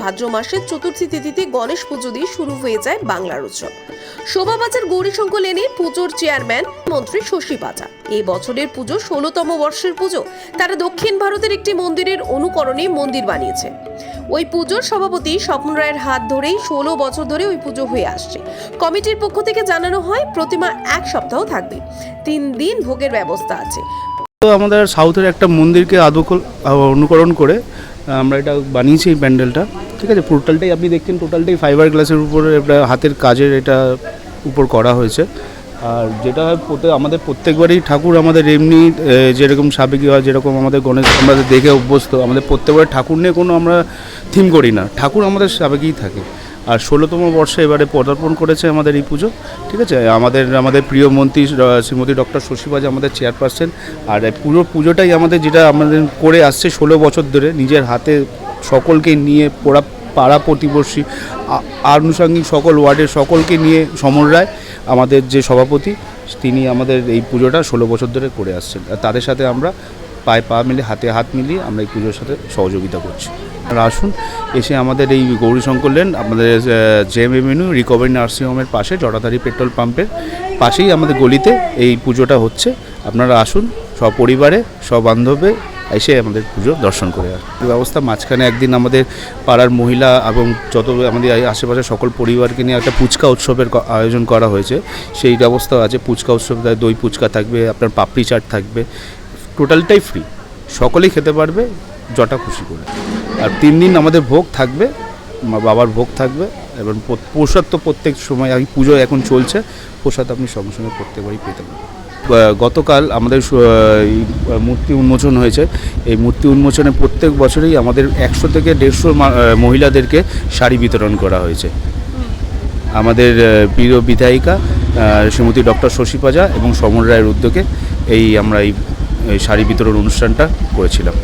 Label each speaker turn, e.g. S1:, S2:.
S1: ভাদ্র মাসের চতুর্থী তিথিতে গণেশ পুজো দিয়ে শুরু হয়ে যায় বাংলার উৎসব। শোভাবাজার গৌরীশঙ্খ লেনে পুজোর চেয়ারম্যান মন্ত্রী শশী পাজা। এই বছরের পুজো ষোলোতম বর্ষের পুজো। তারা দক্ষিণ ভারতের একটি মন্দিরের অনুকরণে মন্দির বানিয়েছে। ওই পুজোর সভাপতি স্বপ্ন রায়ের হাত ধরেই ষোলো বছর ধরে ওই পুজো হয়ে আসছে। কমিটির পক্ষ থেকে জানানো হয়, প্রতিমা এক সপ্তাহ থাকবে। তিন দিন ভোগের ব্যবস্থা আছে।
S2: তো আমাদের সাউথের একটা মন্দিরকে আদৌ অনুকরণ করে, আমরা এটা বানিয়েছি এই প্যান্ডেলটা। ঠিক আছে টোটালটাই আপনি দেখছেন টোটালটাই ফাইবার গ্লাসের উপরে এটা হাতের কাজের এটা উপর করা হয়েছে। আর যেটা হয় আমাদের প্রত্যেকবারই ঠাকুর আমাদের এমনি যেরকম সাবেকি হয় যেরকম আমাদের গণেশ, আমাদের দেখে অভ্যস্ত, আমাদের প্রত্যেকবার ঠাকুর নিয়ে কোনো আমরা থিম করি না। ঠাকুর আমাদের সাবেকেই থাকে। আর ষোলোতম বর্ষে এবারে পদার্পণ করেছে আমাদের এই পুজো, ঠিক আছে? আমাদের আমাদের প্রিয় মন্ত্রী শ্রীমতী ডক্টর শশীবাজ আমাদের চেয়ারপারসন আর পুরো পুজোটাই আমাদের যেটা আমাদের করে আসছে ষোলো বছর ধরে, নিজের হাতে সকলকে নিয়ে পোড়া পাড়া প্রতিবেশী, আ- আনুষঙ্গিক সকল ওয়ার্ডের সকলকে নিয়ে সমর রায়, আমাদের যে সভাপতি, তিনি আমাদের এই পুজোটা ষোলো বছর ধরে করে আসছেন। তাদের সাথে আমরা পায়ে পা মিলিয়ে, হাতে হাত মিলিয়ে আমরা এই পুজোর সাথে সহযোগিতা করছি। আপনারা আসুন, এসে আমাদের এই গৌরীশঙ্কর লেন, আমাদের জেএম এভিনিউ, রিকভারি নার্সিংহোমের পাশে, জটাধারী পেট্রোল পাম্পের পাশেই আমাদের গলিতে এই পুজোটা হচ্ছে। আপনারা আসুন, সপরিবারে, সবান্ধবে এসে আমাদের পুজো দর্শন করে আর ব্যবস্থা মাঝখানে একদিন আমাদের পাড়ার মহিলা এবং যত আমাদের আশেপাশে সকল পরিবারকে নিয়ে একটা পুচকা উৎসবের আয়োজন করা হয়েছে। সেই ব্যবস্থাও আছে, পুচকা উৎসব দই পুচকা থাকবে, আপনার পাপড়ি চাট থাকবে। টোটালটাই ফ্রি। সকলেই খেতে পারবে যটা খুশি করে। আর তিন দিন আমাদের ভোগ থাকবে বাবার ভোগ থাকবে, এবং প্রসাদ তো প্রত্যেক সময়, এই পুজো এখন চলছে, প্রসাদ আপনি সঙ্গে সঙ্গে প্রত্যেকবারই পেতে পারেন গতকাল আমাদের মূর্তি উন্মোচন হয়েছে। এই মূর্তি উন্মোচনে প্রত্যেক বছরেই আমাদের একশো থেকে দেড়শো মহিলাদেরকে শাড়ি বিতরণ করা হয়েছে। আমাদের প্রিয় বিধায়িকা শ্রীমতী ডক্টর শশী পাজা এবং সমর রায়ের উদ্যোগে এই আমরা এই শাড়ি বিতরণ অনুষ্ঠানটা করেছিলাম।